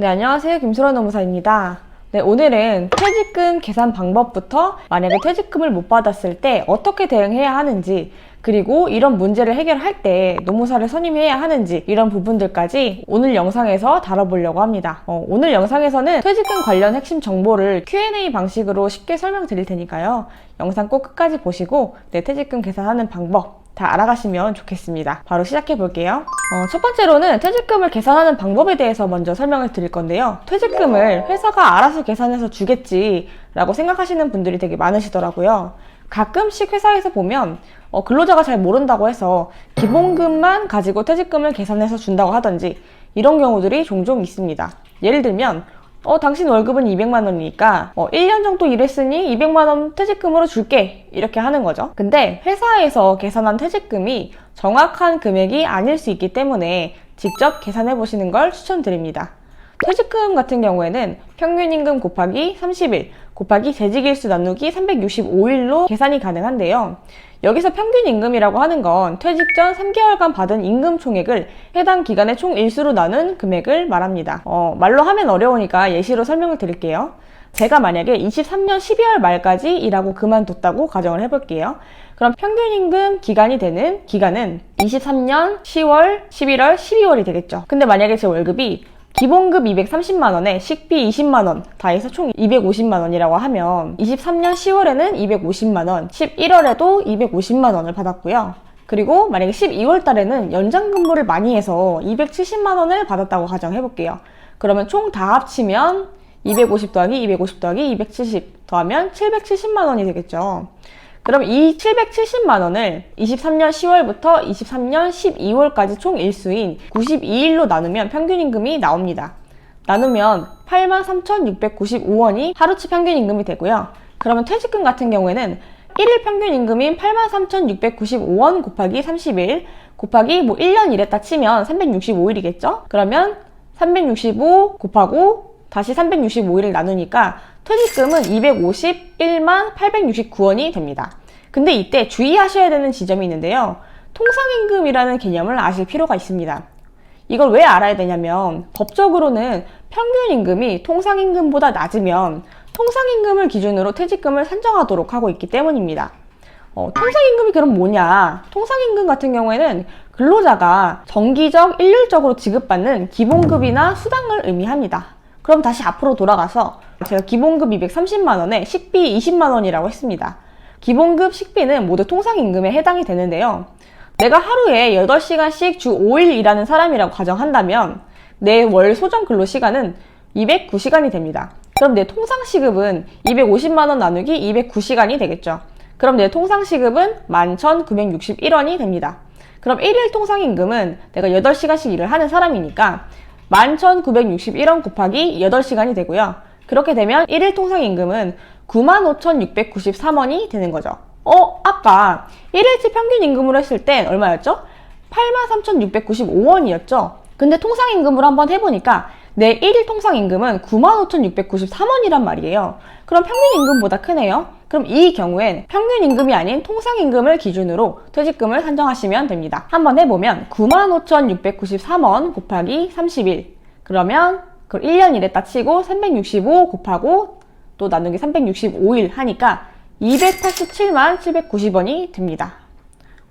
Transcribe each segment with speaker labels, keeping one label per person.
Speaker 1: 네, 안녕하세요. 김소라 노무사입니다. 네, 오늘은 퇴직금 계산 방법부터 만약에 퇴직금을 못 받았을 때 어떻게 대응해야 하는지 그리고 이런 문제를 해결할 때 노무사를 선임해야 하는지 이런 부분들까지 오늘 영상에서 다뤄보려고 합니다. 어, 오늘 영상에서는 퇴직금 관련 핵심 정보를 Q&A 방식으로 쉽게 설명드릴 테니까요. 영상 꼭 끝까지 보시고 내 퇴직금 계산하는 방법 다 알아가시면 좋겠습니다. 바로 시작해 볼게요. 어, 첫 번째로는 퇴직금을 계산하는 방법에 대해서 먼저 설명을 드릴 건데요. 퇴직금을 회사가 알아서 계산해서 주겠지라고 생각하시는 분들이 되게 많으시더라고요. 가끔씩 회사에서 보면 어, 근로자가 잘 모른다고 해서 기본금만 가지고 퇴직금을 계산해서 준다고 하던지 이런 경우들이 종종 있습니다. 예를 들면 어, 당신 월급은 200만 원이니까 어, 1년 정도 일했으니 200만 원 퇴직금으로 줄게 이렇게 하는 거죠. 근데 회사에서 계산한 퇴직금이 정확한 금액이 아닐 수 있기 때문에 직접 계산해 보시는 걸 추천드립니다. 퇴직금 같은 경우에는 평균 임금 곱하기 30일 곱하기 재직일수 나누기 365일로 계산이 가능한데요. 여기서 평균 임금이라고 하는 건 퇴직 전 3개월간 받은 임금 총액을 해당 기간의 총 일수로 나눈 금액을 말합니다. 어, 말로 하면 어려우니까 예시로 설명을 드릴게요. 제가 만약에 23년 12월 말까지 일하고 그만뒀다고 가정을 해볼게요. 그럼 평균 임금 기간이 되는 기간은 23년 10월, 11월, 12월이 되겠죠. 근데 만약에 제 월급이 기본급 230만 원에 식비 20만 원, 다 해서 총 250만 원이라고 하면 23년 10월에는 250만 원, 11월에도 250만 원을 받았고요. 그리고 만약에 12월 달에는 연장 근무를 많이 해서 270만 원을 받았다고 가정해 볼게요. 그러면 총 다 합치면 250 더하기 250 더하기 270 더하면 770만 원이 되겠죠. 그럼 이 770만 원을 23년 10월부터 23년 12월까지 총 일수인 92일로 나누면 평균 임금이 나옵니다. 나누면 83,695원이 하루치 평균 임금이 되고요. 그러면 퇴직금 같은 경우에는 1일 평균 임금인 83,695원 곱하기 30일 곱하기 뭐 1년 일했다 치면 365일이겠죠? 그러면 365 곱하고 다시 365일을 나누니까 퇴직금은 251만 869원이 됩니다. 근데 이때 주의하셔야 되는 지점이 있는데요. 통상임금이라는 개념을 아실 필요가 있습니다. 이걸 왜 알아야 되냐면 법적으로는 평균 임금이 통상임금보다 낮으면 통상임금을 기준으로 퇴직금을 산정하도록 하고 있기 때문입니다. 어, 통상임금이 그럼 뭐냐? 통상임금 같은 경우에는 근로자가 정기적, 일률적으로 지급받는 기본급이나 수당을 의미합니다. 그럼 다시 앞으로 돌아가서 제가 기본급 230만 원에 식비 20만 원이라고 했습니다. 기본급 식비는 모두 통상임금에 해당이 되는데요. 내가 하루에 8시간씩 주 5일 일하는 사람이라고 가정한다면 내 월 소정 근로 시간은 209시간이 됩니다. 그럼 내 통상 시급은 250만 원 나누기 209시간이 되겠죠. 그럼 내 통상 시급은 11,961원이 됩니다. 그럼 1일 통상 임금은 내가 8시간씩 일을 하는 사람이니까 11,961원 곱하기 8시간이 되고요. 그렇게 되면 1일 통상 임금은 95,693원이 되는 거죠. 어, 아까 1일치 평균 임금으로 했을 땐 얼마였죠? 83,695원이었죠? 근데 통상 임금으로 한번 해보니까 내 1일 통상 임금은 95,693원이란 말이에요. 그럼 평균 임금보다 크네요. 그럼 이 경우엔 평균 임금이 아닌 통상 임금을 기준으로 퇴직금을 산정하시면 됩니다. 한번 해보면 95,693원 곱하기 31 그러면 그걸 1년 일했다 치고 365 곱하고 또 나누기 365일 하니까 287만 790원이 됩니다.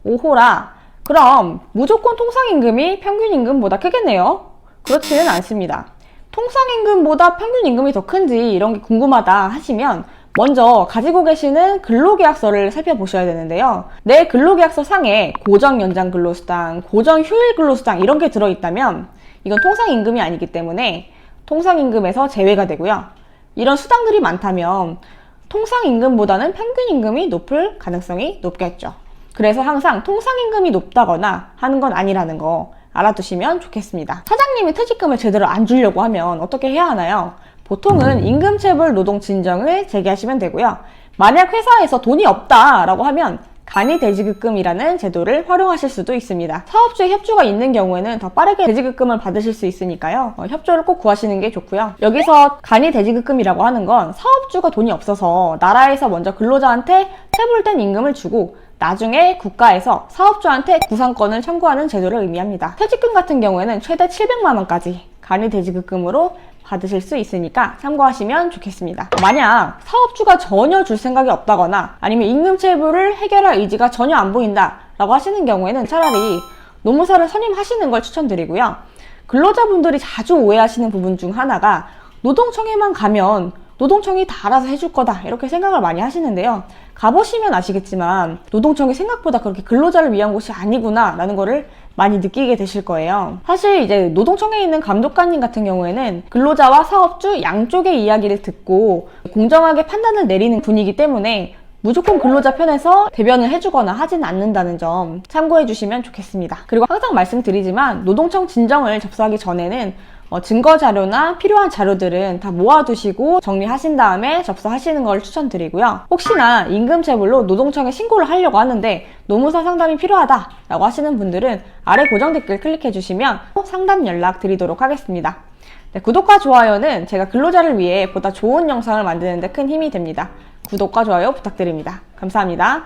Speaker 1: 오호라. 그럼 무조건 통상임금이 평균임금보다 크겠네요? 그렇지는 않습니다. 통상임금보다 평균임금이 더 큰지 이런 게 궁금하다 하시면 먼저 가지고 계시는 근로계약서를 살펴보셔야 되는데요. 내 근로계약서 상에 고정연장 근로수당, 고정휴일 근로수당 이런 게 들어있다면 이건 통상임금이 아니기 때문에 통상임금에서 제외가 되고요. 이런 수당들이 많다면 통상 임금보다는 평균 임금이 높을 가능성이 높겠죠. 그래서 항상 통상 임금이 높다거나 하는 건 아니라는 거 알아두시면 좋겠습니다. 사장님이 퇴직금을 제대로 안 주려고 하면 어떻게 해야 하나요? 보통은 임금체불 노동 진정을 제기하시면 되고요. 만약 회사에서 돈이 없다라고 하면 간이 대지급금이라는 제도를 활용하실 수도 있습니다. 사업주의 협조가 있는 경우에는 더 빠르게 대지급금을 받으실 수 있으니까요. 어, 협조를 꼭 구하시는 게 좋고요. 여기서 간이 대지급금이라고 하는 건 사업주가 돈이 없어서 나라에서 먼저 근로자한테 체불된 임금을 주고 나중에 국가에서 사업주한테 구상권을 청구하는 제도를 의미합니다. 퇴직금 같은 경우에는 최대 700만 원까지 간이 대지급금으로 받으실 수 있으니까 참고하시면 좋겠습니다. 만약 사업주가 전혀 줄 생각이 없다거나 아니면 임금 체불을 해결할 의지가 전혀 안 보인다 라고 하시는 경우에는 차라리 노무사를 선임하시는 걸 추천드리고요. 근로자분들이 자주 오해하시는 부분 중 하나가 노동청에만 가면 노동청이 다 알아서 해줄 거다 이렇게 생각을 많이 하시는데요. 가보시면 아시겠지만 노동청이 생각보다 그렇게 근로자를 위한 곳이 아니구나 라는 거를 많이 느끼게 되실 거예요. 사실 이제 노동청에 있는 감독관님 같은 경우에는 근로자와 사업주 양쪽의 이야기를 듣고 공정하게 판단을 내리는 분이기 때문에 무조건 근로자 편에서 대변을 해주거나 하진 않는다는 점 참고해 주시면 좋겠습니다. 그리고 항상 말씀드리지만 노동청 진정을 접수하기 전에는 어, 증거 자료나 필요한 자료들은 다 모아두시고 정리하신 다음에 접수하시는 걸 추천드리고요. 혹시나 임금 체불로 노동청에 신고를 하려고 하는데 노무사 상담이 필요하다라고 하시는 분들은 아래 고정 댓글 클릭해 주시면 상담 연락 드리도록 하겠습니다. 네, 구독과 좋아요는 제가 근로자를 위해 보다 좋은 영상을 만드는 데 큰 힘이 됩니다. 구독과 좋아요 부탁드립니다. 감사합니다.